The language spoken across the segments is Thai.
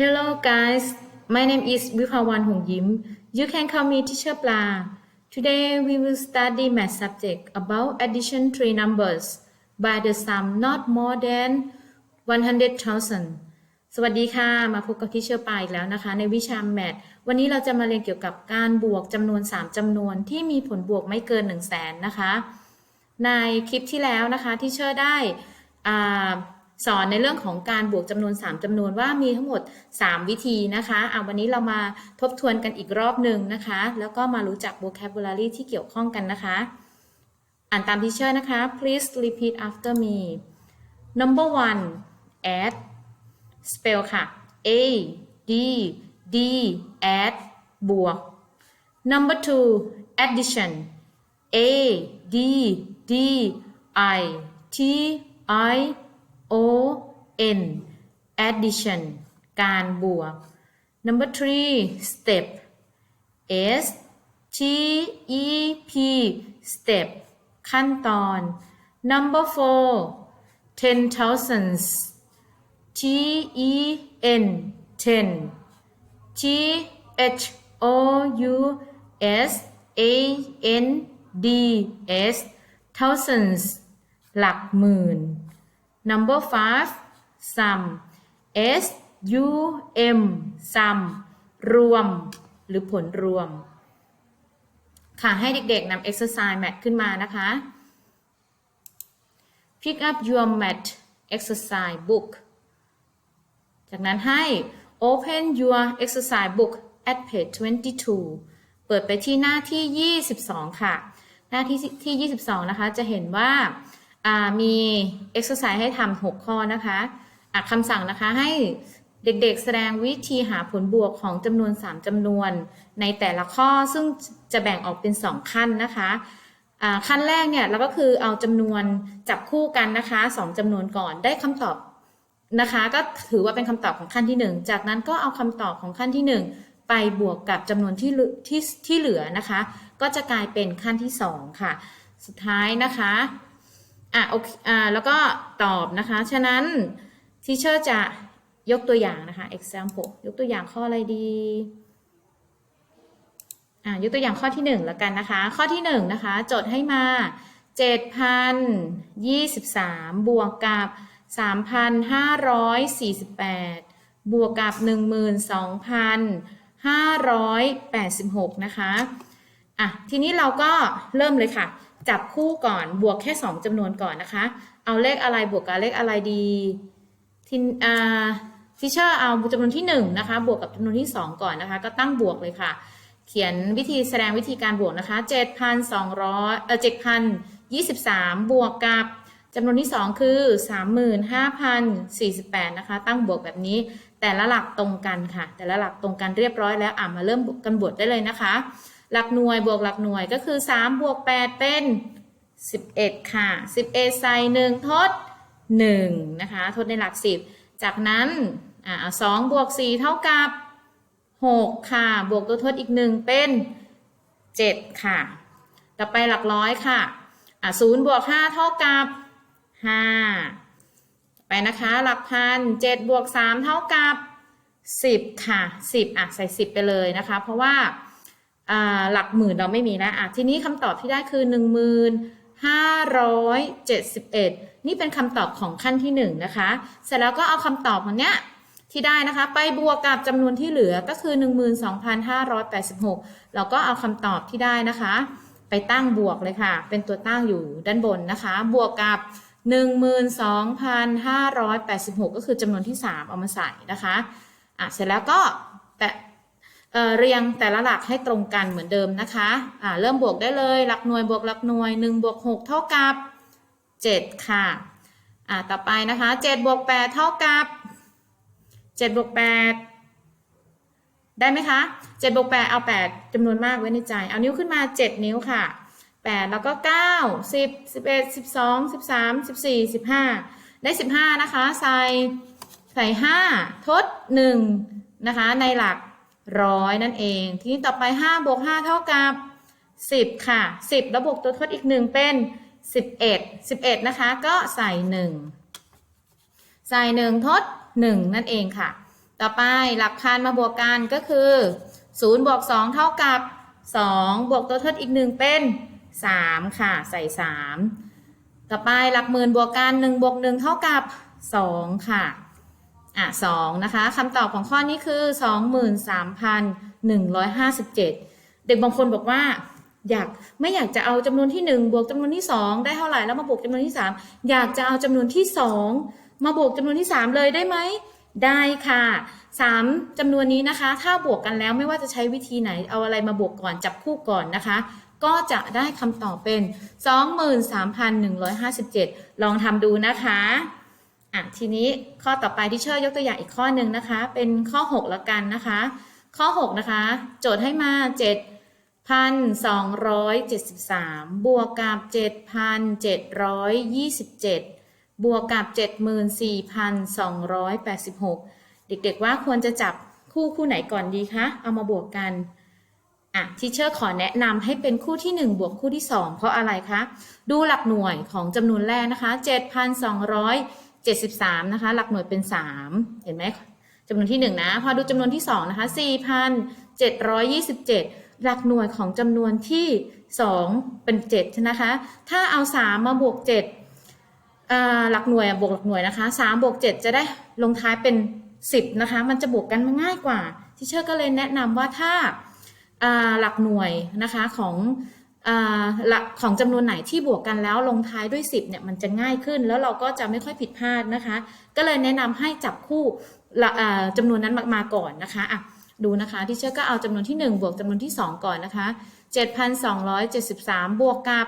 Hello guys, my name is Vipawan Hong Yim. You can call me Teacher Pla. Today we will study math subject about addition three numbers by the sum not more than 100,000 สวัสดีค่ะ มาพบกับที่เชอร์ปาอีกแล้วนะคะ ในวิชาแมทวันนี้เราจะมาเรียนเกี่ยวกับการบวกจำนวน 3จำนวนที่มีผลบวกไม่เกิน 1 0 0 0 0แสนนะคะ ในคลิปที่แล้วนะคะที่เชอร์ได้อ่า สอนในเรื่องของการบวกจำนวน 3จำนวนว่ามีทั้งหมด 3 วิธีนะคะเอะวันนี้เรามาทบทวนกันอีกรอบหนึ่งนะคะ แล้วก็มารู้จัก vocabulary ที่เกี่ยวข้องกันนะคะ อ่านตามที่เชอร์นะคะ please repeat after me number one add spell ค่ะ a d d add บวก number two addition a d d i t i o n addition การบวก number three step s t e p step ขั้นตอน number four ten thousands T E N ten T H O U S A N D S thousands หลักหมื่น number five sum S U M sum รวม หรือผลรวม ค่ะ ให้เด็กๆนำ exercise mat ขึ้นมานะคะ pick up your mat exercise book จากนั้นให้ open your exercise book at page 22 เปิดไปที่หน้าที่ 22 ค่ะ หน้าที่ที่ 22 นะคะ จะเห็นว่า มี exercise ให้ทำ6ข้อนะคะะคำสั่งนะคะให้เด็กๆ แสดงวิธีหาผลบวกของจำนวน 3จำนวน ในแต่ละข้อซึ่งจะแบ่งออกเป็น 2 ขั้นนะคะขั้นแรกเนี่ยเราก็คือเอาจำนวนจับคู่กันนะคะ2จำนวนก่อนได้คำตอบนะคะ ก็ถือว่าเป็นคำตอบของขั้นที่ 1 จากนั้นก็เอาคำตอบของขั้นที่ 1 ไปบวกกับจำนวนที่ที่ที่เหลือนะคะ ก็จะกลายเป็นขั้นที่ 2 ค่ะ สุดท้ายนะคะ อะโอเคอ่าแล้วก็ตอบนะคะ ฉะนั้นทีเชอร์จะยกตัวอย่างนะคะ example ยกตัวอย่างข้ออะไรดี อ่ายกตัวอย่างข้อที่1แล้วกันนะคะ ข้อที่1นะคะโจทย์ให้มา 7,023 บวกกับ 3,548 บวกกับ 12,586 นะคะ อะ ทีนี้เราก็เริ่มเลยค่ะ จับคู่ก่อนบวกแค่ 2จำนวนก่อนนะคะ เอาเลขอะไรบวกกับเลขอะไรดีทีอ่าทิเชอร์เอาจำนวนที่1นะคะบวกกับจำนวนที่ 2 ก่อนนะคะ ก็ตั้งบวกเลยค่ะ เขียนวิธีแสดงวิธีการบวกนะคะ 7,200เอ่อ7,023 บวกกับจำนวนที่ 2 คือ 35,048 นะคะ ตั้งบวกแบบนี้ แต่ละหลักตรงกันค่ะ แต่ละหลักตรงกันเรียบร้อยแล้วอะมาเริ่มกันบวกได้เลยนะคะ หลักหน่วยบวกหลักหน่วยก็คือ 3 บวก 8 เป็น 11 ค่ะ 11 ใส่ 1 ทด 1 นะคะ ทดในหลัก 10 จากนั้นอ่า2บวก 4 เท่ากับ 6 ค่ะ บวกตัวทดอีก 1 เป็น 7 ค่ะ ต่อไปหลักร้อยค่ะอะ0บวก 5 เท่ากับห้าไปนะคะ หลักพันเจ็ดบวกสามเท่ากับสิบค่ะสิบอะ ใส่สิบไปเลยนะคะ เพราะว่า หลักหมื่นเราไม่มีแล้วอะทีนี้คำตอบที่ได้คือหนึ่งหมื่นห้าร้อยเจ็ดสิบเอ็ดนี่เป็นคำตอบของขั้นที่หนึ่งนะคะ เสร็จแล้วก็เอาคำตอบของเนี้ยที่ได้นะคะ ไปบวกกับจำนวนที่เหลือก็คือ 12,586เราก็เอาคำตอบที่ได้นะคะ ไปตั้งบวกเลยค่ะ เป็นตัวตั้งอยู่ด้านบนนะคะ บวกกับ 12,586 ก็คือจำนวนที่ 3 เอามาใส่นะคะอะเสร็จแล้วก็แต่ เรียงแต่ละหลักให้ตรงกันเหมือนเดิมนะคะะเริ่มบวกได้เลย หลักหน่วยบวกหลักหน่วย1บวก6เท่ากับ 7 ค่ะอะต่อไปนะคะ7บวก8เท่ากับ7บวก8ได้ไหมคะ7บวก8เอา 8จำนวนมากไว้ในใจ เอานิ้วขึ้นมา 7 นิ้วค่ะแปดแล้วก็เก้าสิบสิบเอ็ดสิบสองสิบสามสิบสี่สิบห้าได้สิบห้านะคะ ใส่ใส่ห้าทดหนึ่งนะคะ ในหลัก ร้อยนั่นเอง ทีนี้ต่อไปห้าบวกห้าเท่ากับสิบค่ะสิบแล้วบวกตัวทดอีกหนึ่งเป็นสิบเอ็ดสิบเอ็ดนะคะ ก็ใส่หนึ่งใส่หนึ่งทดหนึ่งนั่นเองค่ะ ต่อไปหลักพันมาบวกกันก็คือ0บวก2เท่ากับ 2 บวกตัวทดอีก 1 เป็น 3 ค่ะ ใส่ 3 ต่อไปหลักหมื่นบวกกัน1บวก1เท่ากับ 2 ค่ะ อะ2นะคะคำตอบของข้อนี้คือ23,157เด็กบางคนบอกว่าอยากไม่อยากจะเอาจำนวนที่ 1 บวกจำนวนที่ 2 ได้เท่าไหร่แล้วมาบวกจำนวนที่ 3 อยากจะเอาจำนวนที่ 2 มาบวกจำนวนที่ 3 เลยได้ไหมได้ค่ะ3จำนวนนี้นะคะ ถ้าบวกกันแล้วไม่ว่าจะใช้วิธีไหนเอาอะไรมาบวกก่อนจับคู่ก่อนนะคะ ก็จะได้คำตอบเป็น 23,157 ลองทำดูนะคะ อะทีนี้ข้อต่อไปที่เชอร์ยกตัวอย่างอีกข้อหนึ่งนะคะ เป็นข้อ 6 แล้วกันนะคะ ข้อ 6 นะคะ โจทย์ให้มา 7,273 บวกกับ 7,727 บวกกับ 74,286 เด็กๆว่าควรจะจับคู่คู่ไหนก่อนดีคะ เอามาบวกกันอะทีเชอร์ขอแนะนำให้เป็นคู่ที่ 1 บวกคู่ที่ 2 เพราะอะไรคะ ดูหลักหน่วยของจำนวนแรกนะคะ 7,273นะคะ หลักหน่วยเป็น3เห็นไหมจำนวนที่1นะ พอดูจำนวนที่2นะคะ4,727หลักหน่วยของจำนวนที่2เป็น7ใช่นะคะ ถ้าเอา3มาบวก7อ่าหลักหน่วยบวกหลักหน่วยนะคะ3บวก7จะได้ลงท้ายเป็น10นะคะ มันจะบวกกันง่ายกว่า ทีเชอร์ก็เลยแนะนำว่าถ้าหลักหน่วยนะคะของ ของจำนวนไหนที่บวกกันแล้วลงท้ายด้วย 10เนี่ยมันจะง่ายขึ้น แล้วเราก็จะไม่ค่อยผิดพลาดนะคะ ก็เลยแนะนำให้จับคู่ละอ่าจำนวนนั้นมามาก่อนนะคะอะดูนะคะที่เชื่อก็เอาจำนวนที่ 1 บวกจำนวนที่ 2 ก่อนนะคะ 7,273 บวกกับ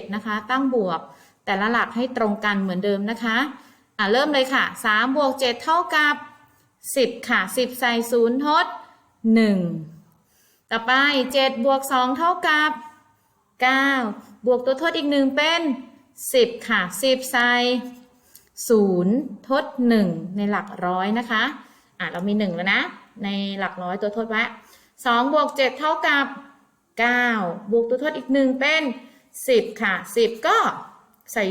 4,727 นะคะ ตั้งบวกแต่ละหลักให้ตรงกันเหมือนเดิมนะคะอะเริ่มเลยค่ะ3บวก7เท่ากับ 10 ค่ะ 10 ใส่0ทด 1 ต่อไป7บวก2เท่ากับ 9 บวกตัวทดอีก1เป็น 10 ค่ะ 10 ใส่ 0 ทด 1 ในหลักร้อยนะคะ อะ เรามี 1 แล้วนะ ในหลักร้อยตัวทดไว้2บวก7เท่ากับ 9 บวกตัวทดอีก 1 เป็น 10 ค่ะ 10 ก็ใส่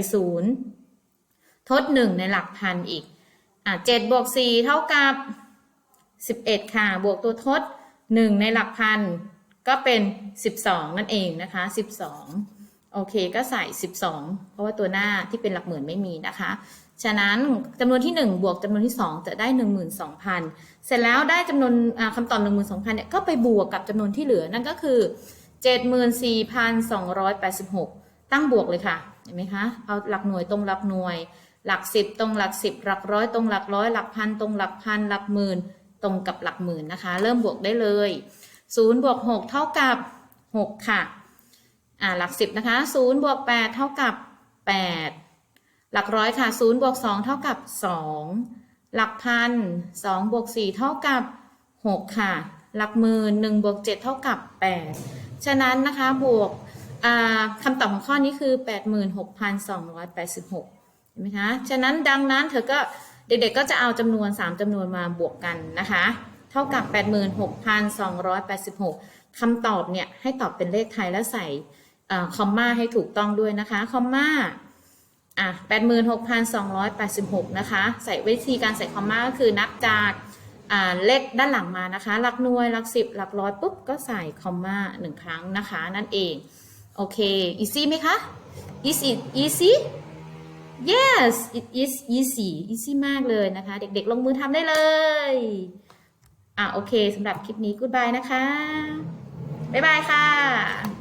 0 ทด 1 ในหลักพันอีก อะ7บวก4เท่ากับ 11 ค่ะ บวกตัวทด1 ในหลักพันก็เป็น 12 นั่นเองนะคะ 12 โอเคก็ใส่ 12 เพราะว่าตัวหน้าที่เป็นหลักหมื่นไม่มีนะคะ ฉะนั้นจำนวนที่ 1 บวกจำนวนที่ 2 จะได้ 12,000 เสร็จแล้วได้จำนวนอ่าคำตอบ 12,000เนี่ยก็ไปบวกกับจำนวนที่เหลือนั่นก็คือ 74,286 ตั้งบวกเลยค่ะ เห็นไหมคะ เอาหลักหน่วยตรงหลักหน่วย หลักสิบตรงหลักสิบหลักร้อยตรงหลักร้อย หลักพันตรงหลักพันหลักหมื่น ตรงกับหลักหมื่นนะคะ เริ่มบวกได้เลยศูนย์บวกหกเท่ากับหกค่ะ อ่าหลักสิบนะคะศูนย์บวกแปดเท่ากับแปดหลักร้อยค่ะศูนย์บวกสองเท่ากับสองหลักพันสองบวกสี่เท่ากับหกค่ะ หลักหมื่นหนึ่งบวกเจ็ดเท่ากับแปดฉะนั้นนะคะบวกคำตอบของข้อนี้คือแปดหมื่นหกพันสองร้อยแปดสิบหกเห็นไหมคะ ฉะนั้นดังนั้นเธอก็ เด็กๆก็จะเอาจำนวน 3จำนวนมาบวกกันนะคะ เท่ากับ 86,286คำตอบเนี่ยให้ตอบเป็นเลขไทยแล้วใส่คอมมาให้ถูกต้องด้วยนะคะคอมมาอะ86,286 นะคะ ใส่วิธีการใส่คอมมาก็คือนับจากเลขด้านหลังมานะคะ หลักหน่วย หลักสิบ หลักร้อยปุ๊บ ก็ใส่คอมมาหนึ่งครั้งนะคะ นั่นเอง โอเค easy ไหมคะ is it easy yes it is easy easy มากเลยนะคะ เด็กๆ ลงมือทำได้เลย อะโอเคสำหรับคลิปนี้ goodbye นะคะ บ๊ายบายค่ะ